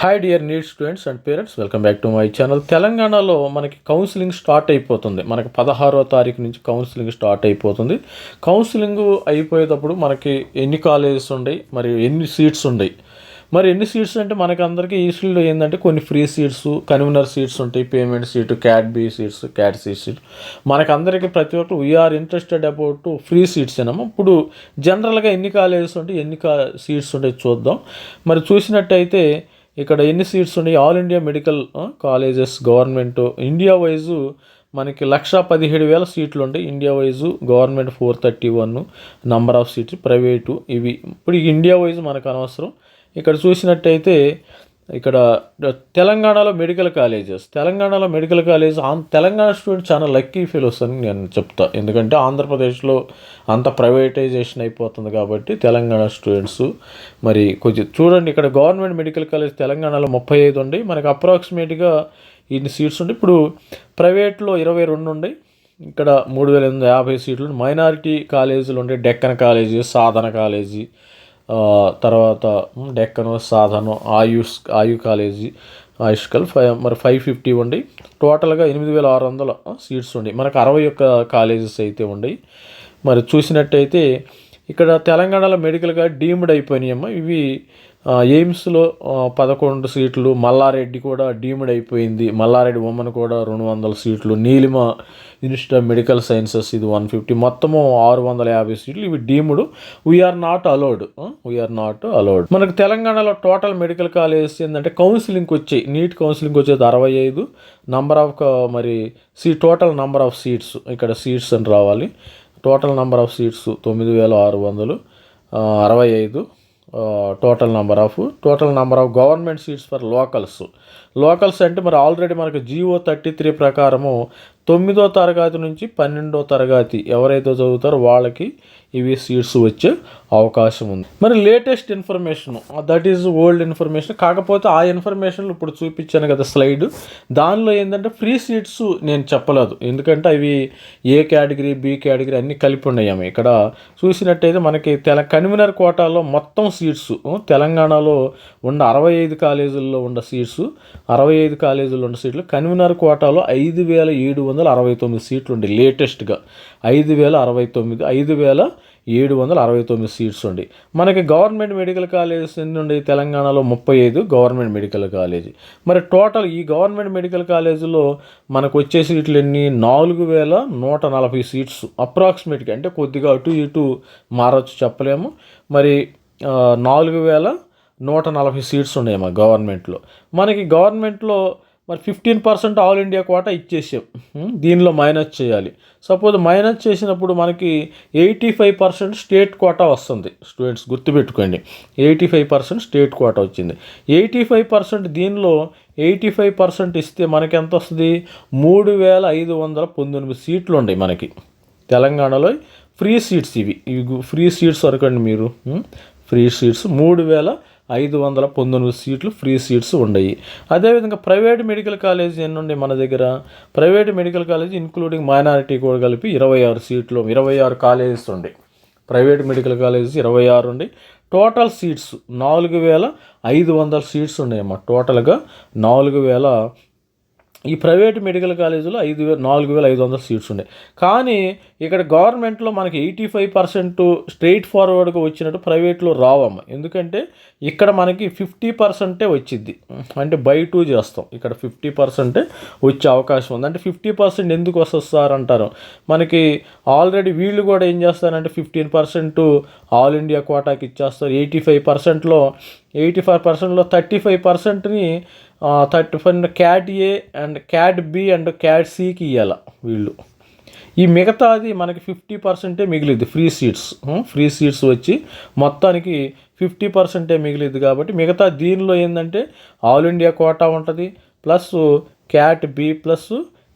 Hi dear NEET students and parents welcome back to my channel తెలంగాణలో మనకి counselling start అయిపోతుంది. మనకి పదహారో తారీఖు నుంచి కౌన్సిలింగ్ స్టార్ట్ అయిపోతుంది. కౌన్సిలింగ్ అయిపోయేటప్పుడు మనకి ఎన్ని కాలేజెస్ ఉన్నాయి మరి ఎన్ని సీట్స్ ఉన్నాయి మరి ఎన్ని సీట్స్ అంటే మనకి అందరికీ ఈ ఫీల్డ్లో ఏంటంటే కొన్ని ఫ్రీ సీట్స్ కన్వీనర్ సీట్స్ ఉంటాయి. Payment seat cat B seats cat C seat మనకి అందరికీ ప్రతి ఒక్కరు we are interested about free seats ఏనమ్మా ఇప్పుడు జనరల్గా ఎన్ని కాలేజెస్ ఉంటాయి ఎన్ని కా సీట్స్ ఉంటాయి చూద్దాం. మరి చూసినట్టయితే ఇక్కడ ఎన్ని సీట్స్ ఉన్నాయి? All India medical colleges government India wise మనకి లక్ష పదిహేడు వేల సీట్లు ఉంటాయి India wise government four thirty one number of seats private ఇవి. ఇప్పుడు ఇండియా వైజ్ మనకు అనవసరం. ఇక్కడ చూసినట్టయితే ఇక్కడ తెలంగాణలో మెడికల్ కాలేజెస్. తెలంగాణలో medical college on Telangana students చాలా లక్కీ ఫీల్ అని నేను చెప్తా. ఎందుకంటే ఆంధ్రప్రదేశ్లో అంత ప్రైవేటైజేషన్ అయిపోతుంది కాబట్టి తెలంగాణ స్టూడెంట్స్ మరి కొంచెం చూడండి ఇక్కడ గవర్నమెంట్ మెడికల్ కాలేజ్ తెలంగాణలో ముప్పై ఐదు ఉండి మనకి అప్రాక్సిమేట్గా ఇన్ని సీట్స్ ఉండి. ఇప్పుడు ప్రైవేట్లో ఇరవై రెండు ఉండి ఇక్కడ మూడు వేల ఎనిమిది యాభై సీట్లు మైనారిటీ కాలేజీలు ఉండే డెక్కన్ కాలేజీ సాధన కాలేజీ తర్వాత డెక్కను సాధను ఆయుష్ ఆయు కాలేజీ ఆయుష్కల్ ఫైవ్ మరి ఫైవ్ ఫిఫ్టీ ఉండి టోటల్గా ఎనిమిది వేల ఆరు వందల సీట్స్ ఉండి మనకు అరవై ఒక్క కాలేజెస్ అయితే ఉండి మరి చూసినట్టయితే ఇక్కడ తెలంగాణలో మెడికల్గా డీమ్డ్ అయిపోయినాయమ్మా. ఇవి ఎయిమ్స్లో పదకొండు సీట్లు మల్లారెడ్డి కూడా డీమ్డ్ అయిపోయింది. మల్లారెడ్డి ఉమ్మన్ కూడా రెండు వందల సీట్లు Neelima institute of medical sciences ఇది వన్ ఫిఫ్టీ. మొత్తము ఆరు వందల యాభై సీట్లు. ఇవి deemed. We are not allowed we are not allowed మనకు తెలంగాణలో టోటల్ మెడికల్ కాలేజెస్ ఏంటంటే కౌన్సిలింగ్కి వచ్చాయి. నీట్ కౌన్సిలింగ్కి వచ్చేది అరవై ఐదు. నంబర్ ఆఫ్ మరి see total number of seats ఇక్కడ సీట్స్ అని రావాలి. టోటల్ నెంబర్ ఆఫ్ సీట్స్ తొమ్మిది వేల ఆరు వందలు అరవై ఐదు total number of total number of government seats for locals. Locals అంటే మరి ఆల్రెడీ మనకు జియో థర్టీ త్రీ ప్రకారము తొమ్మిదో తరగతి నుంచి పన్నెండో తరగతి ఎవరైతే చదువుతారో వాళ్ళకి ఇవి సీట్స్ వచ్చే అవకాశం ఉంది. మరి latest information that is old information కాకపోతే ఆ ఇన్ఫర్మేషన్ ఇప్పుడు చూపించాను కదా స్లైడ్ దానిలో ఏంటంటే ఫ్రీ సీట్స్ నేను చెప్పలేదు. ఎందుకంటే అవి ఏ కేటగిరీ బి కేటగిరీ అన్నీ కలిపి ఉన్నాయేమో ఇక్కడ చూసినట్టయితే మనకి తెల కన్వీనర్ కోటాలో మొత్తం సీట్స్ తెలంగాణలో ఉన్న అరవై ఐదు కాలేజీల్లో ఉన్న సీట్స్ అరవై ఐదు కాలేజీల్లో ఉన్న సీట్లు కన్వీనర్ కోటాలో ఐదు వేల ఏడు వందల అరవై తొమ్మిది సీట్లు ఉండే లేటెస్ట్గా ఐదు వేల అరవై తొమ్మిది ఐదు వేల ఏడు వందల అరవై తొమ్మిది సీట్స్ ఉండి. మనకి గవర్నమెంట్ మెడికల్ కాలేజెస్ నుండి తెలంగాణలో ముప్పై ఐదు గవర్నమెంట్ మెడికల్ కాలేజీ. మరి టోటల్ ఈ గవర్నమెంట్ మెడికల్ కాలేజీలో మనకు వచ్చే సీట్లు ఎన్ని? నాలుగు వేల నూట నలభై సీట్స్ అప్రాక్సిమేట్గా. అంటే కొద్దిగా అటు ఇటు మారచ్చు చెప్పలేము. మరి నాలుగు వేల నూట నలభై సీట్స్ ఉన్నాయి మా గవర్నమెంట్లో. మనకి గవర్నమెంట్లో మరి fifteen percent all India quota ఇచ్చేసాం. దీనిలో మైనస్ చేయాలి. సపోజ్ మైనస్ చేసినప్పుడు మనకి eighty five percent state quota వస్తుంది. స్టూడెంట్స్ గుర్తుపెట్టుకోండి. Eighty five percent state quota వచ్చింది. ఎయిటీ ఫైవ్ పర్సెంట్ దీనిలో ఎయిటీ ఫైవ్ పర్సెంట్ ఇస్తే మనకి ఎంత వస్తుంది? మూడు వేల ఐదు వందల పంతొమ్మిది సీట్లు ఉన్నాయి మనకి. తెలంగాణలో ఫ్రీ సీట్స్ ఇవి. ఇవి ఫ్రీ సీట్స్ వరకండి మీరు. ఫ్రీ సీట్స్ మూడు వేల ఐదు వందల పంతొమ్మిది సీట్లు ఫ్రీ సీట్స్ ఉన్నాయి అదేవిధంగా ప్రైవేట్ మెడికల్ కాలేజ్ ఎన్ని మన దగ్గర? Private medical college including minority కూడా కలిపి ఇరవై ఆరు సీట్లు ఇరవై ఆరు కాలేజెస్ ఉండే. ప్రైవేట్ మెడికల్ కాలేజెస్ ఇరవై ఆరు ఉండి. టోటల్ సీట్స్ నాలుగు వేల ఐదు వందల సీట్స్ ఉన్నాయమ్మా టోటల్గా నాలుగు వేల ఈ ప్రైవేట్ మెడికల్ కాలేజీలో ఐదు వేల నాలుగు వేల ఐదు వందల సీట్స్ ఉన్నాయి కానీ ఇక్కడ గవర్నమెంట్లో మనకి ఎయిటీ ఫైవ్ పర్సెంట్ స్ట్రైట్ ఫార్వర్డ్గా వచ్చినట్టు ప్రైవేట్లో రావమ్మ. ఎందుకంటే ఇక్కడ మనకి ఫిఫ్టీ పర్సెంటే వచ్చింది అంటే బై టూ చేస్తాం. ఇక్కడ ఫిఫ్టీ పర్సెంటే వచ్చే అవకాశం ఉంది. అంటే ఫిఫ్టీ పర్సెంట్ ఎందుకు వస్తుంది సార్ అంటారు? మనకి ఆల్రెడీ వీళ్ళు కూడా ఏం చేస్తారంటే ఫిఫ్టీన్ పర్సెంట్ ఆల్ ఇండియా కోటాకి ఇచ్చేస్తారు. ఎయిటీ ఫైవ్ పర్సెంట్లో ఎయిటీ ఫైవ్ పర్సెంట్లో thirty five పర్సెంట్ని thirty five cat A and cat B and cat సికి ఇవ్వాలి వీళ్ళు. ఈ మిగతాది మనకి ఫిఫ్టీ పర్సెంటే మిగిలిద్ది ఫ్రీ సీట్స్ ఫ్రీ సీట్స్ వచ్చి మొత్తానికి ఫిఫ్టీ పర్సెంటే మిగిలిద్ది కాబట్టి మిగతా దీనిలో ఏంటంటే ఆల్ ఇండియా కోటా ఉంటుంది plus cat B plus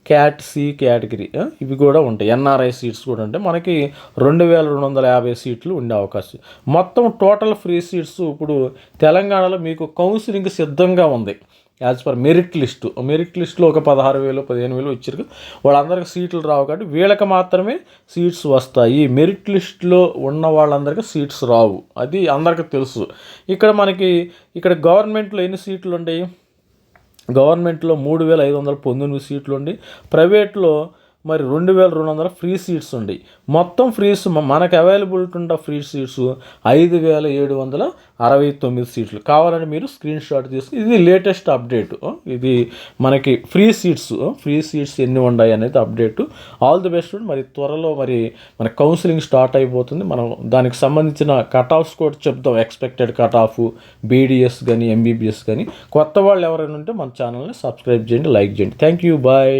cat C category ఇవి కూడా ఉంటాయి. ఎన్ఆర్ఐ సీట్స్ కూడా ఉంటాయి. మనకి రెండు వేల రెండు వందల యాభై సీట్లు ఉండే అవకాశం. మొత్తం టోటల్ ఫ్రీ సీట్స్ ఇప్పుడు తెలంగాణలో మీకు కౌన్సిలింగ్ సిద్ధంగా ఉంది. As per merit list merit లిస్టులో ఒక పదహారు వేలు పదిహేను వేలు ఇచ్చారు. వాళ్ళందరికీ సీట్లు రావు కాబట్టి వీళ్ళకి మాత్రమే సీట్స్ వస్తాయి. మెరిట్ లిస్టులో ఉన్న వాళ్ళందరికీ సీట్స్ రావు. అది అందరికీ తెలుసు. ఇక్కడ మనకి ఇక్కడ గవర్నమెంట్లో ఎన్ని సీట్లు ఉంటాయి? గవర్నమెంట్లో మూడు వేల ఐదు వందల పంతొమ్మిది సీట్లు ఉండి ప్రైవేట్లో మరి రెండు వేల రెండు వందల ఫ్రీ సీట్స్ ఉండి. మొత్తం ఫ్రీస్ మనకు అవైలబిలిటీ ఉన్న ఫ్రీ సీట్స్ ఐదు వేల ఏడు వందల అరవై తొమ్మిది సీట్లు. కావాలని మీరు స్క్రీన్ షాట్ తీసుకుని ఇది లేటెస్ట్ అప్డేట్. ఇది మనకి ఫ్రీ సీట్స్ ఫ్రీ సీట్స్ ఎన్ని ఉన్నాయి అనేది అప్డేట్. ఆల్ ది బెస్ట్ మరి త్వరలో మరి మన కౌన్సిలింగ్ స్టార్ట్ అయిపోతుంది. మనం దానికి సంబంధించిన కట్ ఆఫ్స్ కూడా చెప్తాం. ఎక్స్పెక్టెడ్ కట్ ఆఫ్ బీడిఎస్ కానీ ఎంబీబీఎస్ కానీ. కొత్త వాళ్ళు ఎవరైనా ఉంటే మన ఛానల్ని సబ్స్క్రైబ్ చేయండి లైక్ చేయండి. Thank you bye.